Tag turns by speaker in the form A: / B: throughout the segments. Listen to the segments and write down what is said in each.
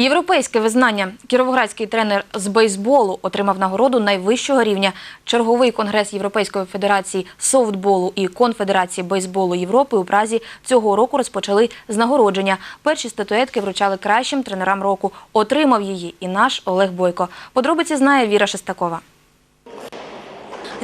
A: Європейське визнання. Кіровоградський тренер з бейсболу отримав нагороду найвищого рівня. Черговий конгрес Європейської федерації софтболу і Конфедерації бейсболу Європи у Празі цього року розпочали з нагородження. Перші статуетки вручали кращим тренерам року. Отримав її і наш Олег Бойко. Подробиці знає Віра Шестакова.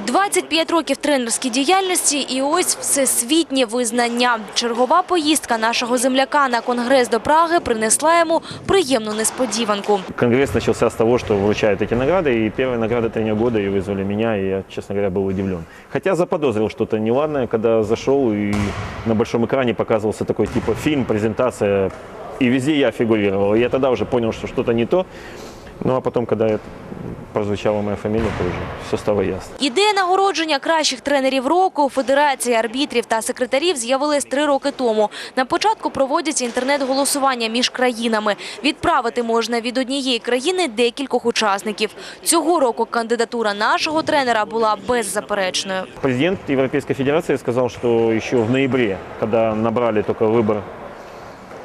B: 25 років тренерській діяльності і ось всесвітнє визнання. Чергова поїздка нашого земляка на конгрес до Праги принесла йому приємну несподіванку.
C: Конгресс начался с того, что вручают эти награды, и первая награда тренера года, и вызвали меня, и я, честно говоря, был удивлен. Хотя заподозрил что-то неладное, когда зашел, и на большом экране показывался такой типа фильм, презентация, и везде я фигурировал. И я тогда уже понял, что что-то не то. Ну а потом, когда это прозвучала моя фамилия, то уже все стало ясно.
B: Ідея нагородження кращих тренерів року, федерації, арбітрів та секретарів з'явилась три роки тому. На початку проводяться інтернет-голосування між країнами. Відправити можна від однієї країни декількох учасників. Цього року кандидатура нашого тренера була беззаперечною.
C: Президент Европейской Федерации сказал, что еще в ноябре, когда набрали только выбор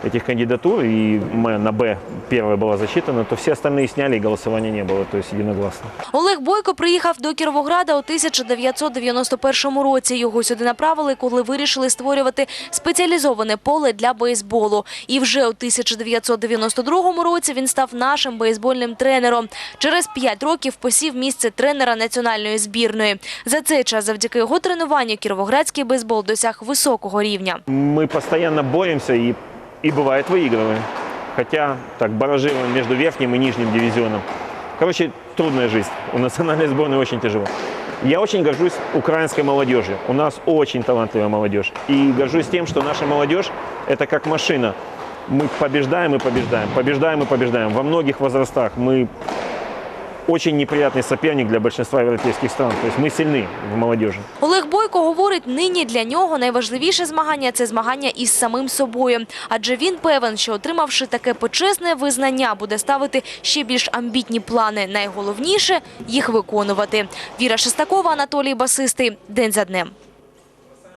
C: этих кандидатур, и моя на Б первая была засчитана, то все остальные сняли, и голосования не было, то есть единогласно.
B: Олег Бойко приїхав до Кіровограда у 1991 році. Його сюди направили, коли вирішили створювати спеціалізоване поле для бейсболу. І вже у 1992 році він став нашим бейсбольним тренером. Через п'ять років посів місце тренера національної збірної. За цей час, завдяки його тренуванню, кіровоградський бейсбол досяг високого рівня.
C: Мы постоянно боремся и, и бывает выигрываем. Хотя так баражируем между верхним и нижним дивизионом. Короче, трудная жизнь. У национальной сборной очень тяжело. Я очень горжусь украинской молодежью. У нас очень талантливая молодежь. И горжусь тем, что наша молодежь – это как машина. Мы побеждаем и побеждаем, побеждаем и побеждаем. Во многих возрастах мы очень неприятный соперник для большинства европейских стран. То есть мы сильны в молодежи.
B: Олег Бойко говорить, нині для нього найважливіше змагання – це змагання із самим собою. Адже він певен, що отримавши таке почесне визнання, буде ставити ще більш амбітні плани. Найголовніше – їх виконувати. Віра Шестакова, Анатолій Басистий. День за днем.